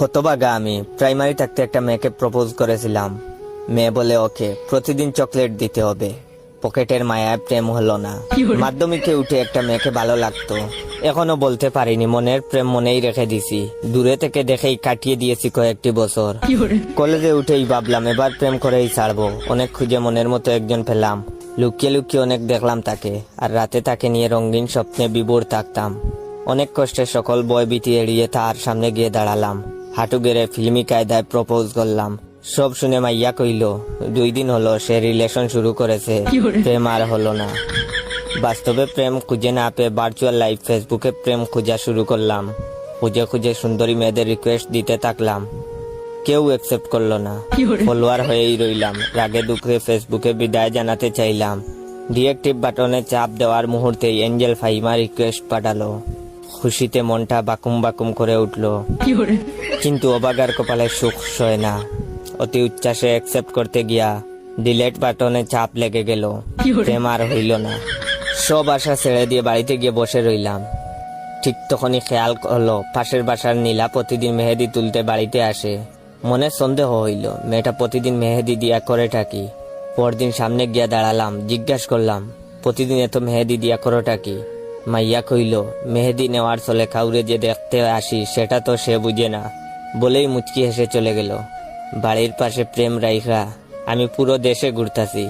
হতবাগা আমি প্রাইমারি থাকতে একটা মেয়েকে প্রপোজ করেছিলাম। মেয়ে বলে ওকে প্রতিদিন চকলেট দিতে হবে। পকেটের মায়ায় প্রেম হলো না। মাধ্যমিকে উঠে একটা মেয়েকে ভালো লাগতো। এখনও বলতে পারিনি মনের প্রেম মনেই রেখে দিছি। দূরে থেকে দেখেই কাটিয়ে দিয়েছি কয়েকটি বছর। কলেজে উঠেই ভাবলাম এবার প্রেম করেই ছাড়বো। অনেক খুঁজে মনের মতো একজন পেলাম। লুকিয়ে লুকিয়ে অনেক দেখলাম তাকে। আর রাতে তাকে নিয়ে রঙিন স্বপ্নে বিভোর থাকতাম। অনেক কষ্টে সকল বয় বিতি এড়িয়ে তার সামনে গিয়ে দাঁড়ালাম। হাঁটু গেড়ে ফিল্মি কায়দায় প্রপোজ করলাম। সব শুনে মাইয়া কইল দুই দিন হলো সে রিলেশন শুরু করেছে। প্রেম আর হলো না। বাস্তবে প্রেম খুঁজে না পেয়ে ভার্চুয়াল লাইফ ফেসবুকে প্রেম খোঁজা শুরু করলাম। খুঁজে খুঁজে সুন্দরী মেয়েদের রিকোয়েস্ট দিতে থাকলাম। কেউ অ্যাকসেপ্ট করল না। ফলোয়ার হয়েই রইলাম। রাগে দুঃখে ফেসবুকে বিদায় জানাতে চাইলাম। ডিএক্টিভ বাটনে চাপ দেওয়ার মুহূর্তেই এঞ্জেল ফাইমা রিকোয়েস্ট পাঠালো। খুশিতে মনটা বাকুম বাকুম করে উঠল। কিন্তু অবাগার কপালে সুখ সয় না। অতি উচ্ছ্বাসে অ্যাকসেপ্ট করতে গিয়া ডিলেট বাটনে চাপ লেগে গেল। প্রেম আর হইল না। সব আশা ছেড়ে দিয়ে বাড়িতে গিয়ে বসে রইলাম। ঠিক তখনই খেয়াল হলো পাশের বাসার নীলা প্রতিদিন মেহেদি তুলতে বাড়িতে আসে। মনে সন্দেহ হইল মেয়েটা প্রতিদিন মেহেদি দিয়া করে থাকি পরদিন সামনে গিয়া দাঁড়ালাম জিজ্ঞাসা করলাম প্রতিদিন এত মেহেদি দিয়া করোটা কি? মাইয়া কইল মেহেদি নেওয়ার চলে কাউরে যে দেখতে আসি সেটা তো সে বুঝে না। বলেই মুচকি হেসে চলে গেল। বাড়ির পাশে প্রেম রাইখা আমি পুরো দেশে ঘুরতাছি।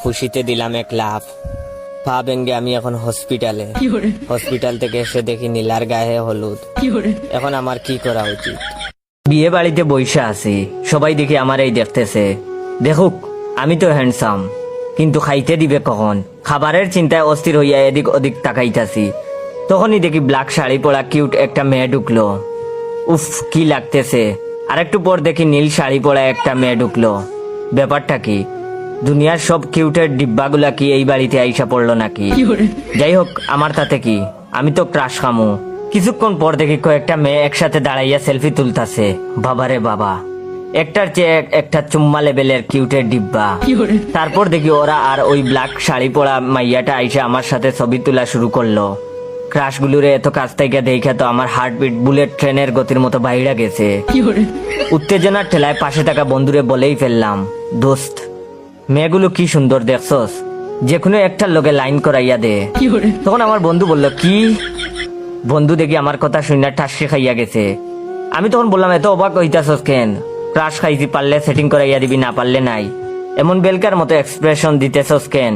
খুশিতে দিলাম এক লাভ পা ভেঙ্গে আমি এখন হসপিটালে। হসপিটাল থেকে এসে দেখি নীলার গায়ে হলুদ। এখন আমার কি করা উচিত? বিয়ে বাড়িতে বৈশা আছি। সবাই দেখি আমার এই দেখতেছে। দেখুক আমি তো হ্যান্ডসাম কিন্তু খাইতে দিবে কখন? খাবারের চিন্তায় অস্থির হইয়া এদিক ওদিক তাকাইতাছি। তখনই দেখি ব্ল্যাক শাড়ি পরা কিউট একটা মেয়ে ঢুকলো। উফ কি লাগতেছে। আর একটু পর দেখি নীল শাড়ি পরা একটা মেয়ে ঢুকলো। ব্যাপারটা কি? দুনিয়ার সব কিউটের ডিব্বাগুলা কি এই বাড়িতে আইসা পড়ল নাকি? যাই হোক আমার তাতে কি? আমি তো ক্রাশ খামু। কিছুক্ষণ পর দেখি কয়েকটা মেয়ে একসাথে দাঁড়াইয়া সেলফি তুলতাছে। বাবারে বাবা। একটার চেয়ে একটা চুম্মা লেভেলের কিউটের ডিব্বা। তারপর দেখি ওরা আর ওই ব্ল্যাক শাড়ি পরা মাইয়াটা আইসা আমার সাথে ছবি তোলা শুরু করল। ক্রাশগুলোরে এত কাছ থেকে দেখে তো আমার হার্টবিট বুলেট ট্রেনের গতির মতো বাইরে গেছে। উত্তেজনার ঠেলায় পাশে থাকা বন্ধুরে বলেই ফেললাম দোস্ত মেয়েগুলো কি সুন্দর দেখছস? যে কোনো একটার লোকে লাইন করাইয়া দে। তখন আমার বন্ধু বলল কি? বন্ধু দেখি আমার কথা শুনে ঠাসকে খাইয়া গেছে। আমি তখন বললাম এত অবাক হইতাছস কেন? ক্রাশ খাইছি পারলে সেটিং করাইয়া দিবি না পারলে নাই। এমন বেলকার মতো এক্সপ্রেশন দিতেছ কেন?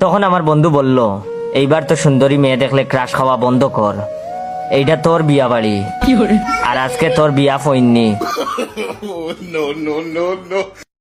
তখন আমার বন্ধু বলল এইবার তো সুন্দরী মেয়ে দেখলে ক্রাশ খাওয়া বন্ধ কর। এইটা তোর বিয়া বাড়ি। আর আজকে তোর বিয়া ফইননি।